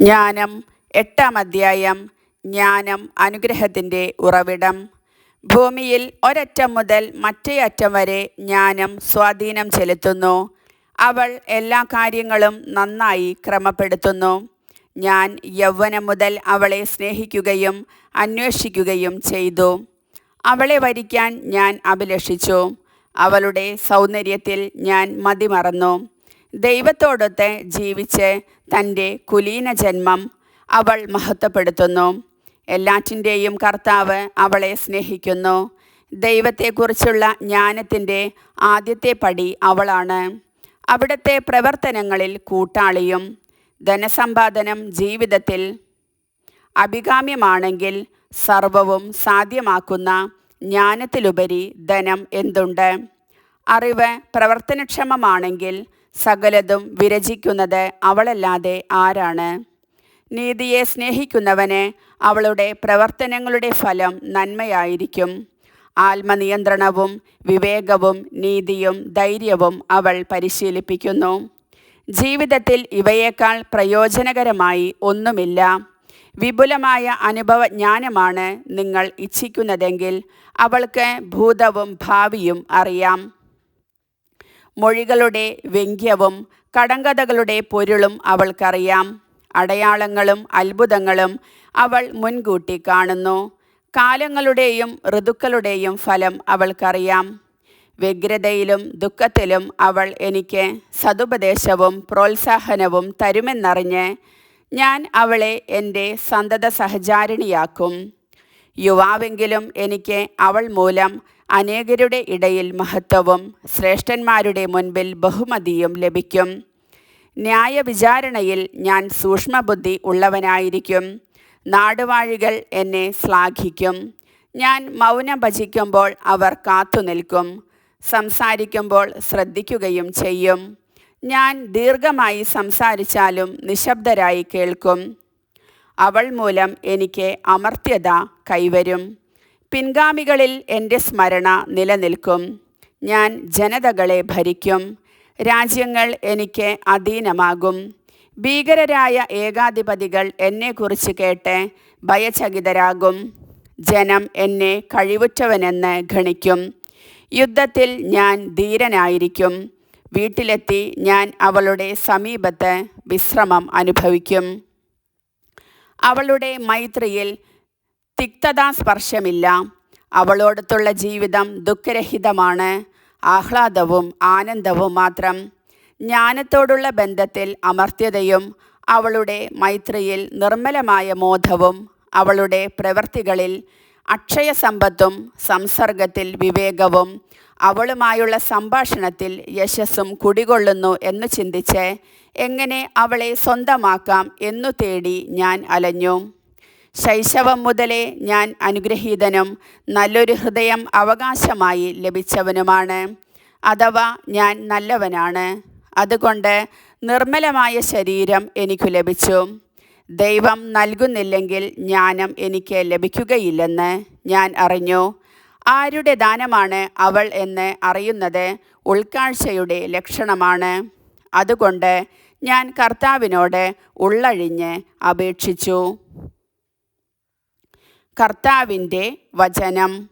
ജ്ഞാനം എട്ടാം അധ്യായം ജ്ഞാനം അനുഗ്രഹത്തിന്റെ ഉറവിടം. ഭൂമിയിൽ ഒരറ്റം മുതൽ മറ്റേ അറ്റം വരെ ജ്ഞാനം സ്വാധീനം ചെലുത്തുന്നു. അവൾ എല്ലാ കാര്യങ്ങളും നന്നായി ക്രമപ്പെടുത്തുന്നു. ഞാൻ യൗവനം മുതൽ അവളെ സ്നേഹിക്കുകയും അന്വേഷിക്കുകയും ചെയ്തു. അവളെ വരിക്കാൻ ഞാൻ അഭിലഷിച്ചു. അവളുടെ സൗന്ദര്യത്തിൽ ഞാൻ മതിമറന്നു. ദൈവത്തോടൊത്ത് ജീവിച്ച് തന്റെ കുലീന ജന്മം അവൾ മഹത്വപ്പെടുത്തുന്നു. എല്ലാറ്റിന്റെയും കർത്താവ് അവളെ സ്നേഹിക്കുന്നു. ദൈവത്തെക്കുറിച്ചുള്ള ജ്ഞാനത്തിന്റെ ആദ്യത്തെ പടി അവളാണ്. അവിടുത്തെ പ്രവർത്തനങ്ങളിൽ കൂട്ടാളിയും ധനസമ്പാദനം ജീവിതത്തിൽ അഭികാമ്യമാണെങ്കിൽ സർവവും സാധ്യമാക്കുന്ന ജ്ഞാനത്തിലുപരി ധനം എന്തുണ്ട്? അറിവ് പ്രവർത്തനക്ഷമമാണെങ്കിൽ സകലതും വിരചിക്കുന്നത് അവളല്ലാതെ ആരാണ്? നീതിയെ സ്നേഹിക്കുന്നവന് അവളുടെ പ്രവർത്തനങ്ങളുടെ ഫലം നന്മയായിരിക്കും. ആത്മനിയന്ത്രണവും വിവേകവും നീതിയും ധൈര്യവും അവൾ പരിശീലിപ്പിക്കുന്നു. ജീവിതത്തിൽ ഇവയേക്കാൾ പ്രയോജനകരമായി ഒന്നുമില്ല. വിപുലമായ അനുഭവജ്ഞാനമാണ് നിങ്ങൾ ഇച്ഛിക്കുന്നതെങ്കിൽ അവൾക്ക് ഭൂതവും ഭാവിയും അറിയാം. മൊഴികളുടെ വ്യംഗ്യവും കടങ്കഥകളുടെ പൊരുളും അവൾക്കറിയാം. അടയാളങ്ങളും അത്ഭുതങ്ങളും അവൾ മുൻകൂട്ടി കാണുന്നു. കാലങ്ങളുടെയും ഋതുക്കളുടെയും ഫലം അവൾക്കറിയാം. വ്യഗ്രതയിലും ദുഃഖത്തിലും അവൾ എനിക്ക് സതുപദേശവും പ്രോത്സാഹനവും തരുമെന്നറിഞ്ഞ് ഞാൻ അവളെ എന്റെ സന്തത സഹചാരിണിയാക്കും. യുവാവെങ്കിലും എനിക്ക് അവൾ മൂലം അനേകരുടെ ഇടയിൽ മഹത്വവും ശ്രേഷ്ഠന്മാരുടെ മുൻപിൽ ബഹുമതിയും ലഭിക്കും. ന്യായവിചാരണയിൽ ഞാൻ സൂക്ഷ്മബുദ്ധി ഉള്ളവനായിരിക്കും. നാടുവാഴികൾ എന്നെ ശ്ലാഘിക്കും. ഞാൻ മൗനം ഭജിക്കുമ്പോൾ അവർ കാത്തുനിൽക്കും സംസാരിക്കുമ്പോൾ ശ്രദ്ധിക്കുകയും ചെയ്യും. ഞാൻ ദീർഘമായി സംസാരിച്ചാലും നിശബ്ദരായി കേൾക്കും. അവൾ മൂലം എനിക്ക് അമർത്യത കൈവരും. പിൻഗാമികളിൽ എന്റെ സ്മരണ നിലനിൽക്കും. ഞാൻ ജനതകളെ ഭരിക്കും. രാജ്യങ്ങൾ എനിക്ക് അധീനമാകും. ഭീകരരായ ഏകാധിപതികൾ എന്നെക്കുറിച്ച് കേട്ട് ഭയചകിതരാകും. ജനം എന്നെ കഴിവുറ്റവനെന്ന് ഗണിക്കും. യുദ്ധത്തിൽ ഞാൻ ധീരനായിരിക്കും. വീട്ടിലെത്തി ഞാൻ അവളുടെ സമീപത്ത് വിശ്രമം അനുഭവിക്കും. അവളുടെ മൈത്രിയിൽ തിക്തതാസ്പർശമില്ല അവളോടത്തുള്ള ജീവിതം ദുഃഖരഹിതമാണ്. ആഹ്ലാദവും ആനന്ദവും മാത്രം. ജ്ഞാനത്തോടുള്ള ബന്ധത്തിൽ അമർത്യതയും അവളുടെ മൈത്രിയിൽ നിർമ്മലമായ മോധവും അവളുടെ പ്രവൃത്തികളിൽ അക്ഷയസമ്പത്തും സംസർഗത്തിൽ വിവേകവും അവളുമായുള്ള സംഭാഷണത്തിൽ യശസ്സും കുടികൊള്ളുന്നു എന്ന് ചിന്തിച്ച് എങ്ങനെ അവളെ സ്വന്തമാക്കാം എന്നു തേടി ഞാൻ അലഞ്ഞു. ശൈശവം മുതലേ ഞാൻ അനുഗ്രഹീതനും നല്ലൊരു ഹൃദയം അവകാശമായി ലഭിച്ചവനുമാണ്. അഥവാ ഞാൻ നല്ലവനാണ്. അതുകൊണ്ട് നിർമ്മലമായ ശരീരം എനിക്ക് ലഭിച്ചു. ദൈവം നൽകുന്നില്ലെങ്കിൽ ജ്ഞാനം എനിക്ക് ലഭിക്കുകയില്ലെന്ന് ഞാൻ അറിഞ്ഞു. ആരുടെ ദാനമാണ് അവൾ എന്ന് അറിയുന്നത് ഉൾക്കാഴ്ചയുടെ ലക്ഷണമാണ്. അതുകൊണ്ട് ഞാൻ കർത്താവിനോട് ഉള്ളഴിഞ്ഞ് അപേക്ഷിച്ചു. കർത്താവിന്റെ വചനം.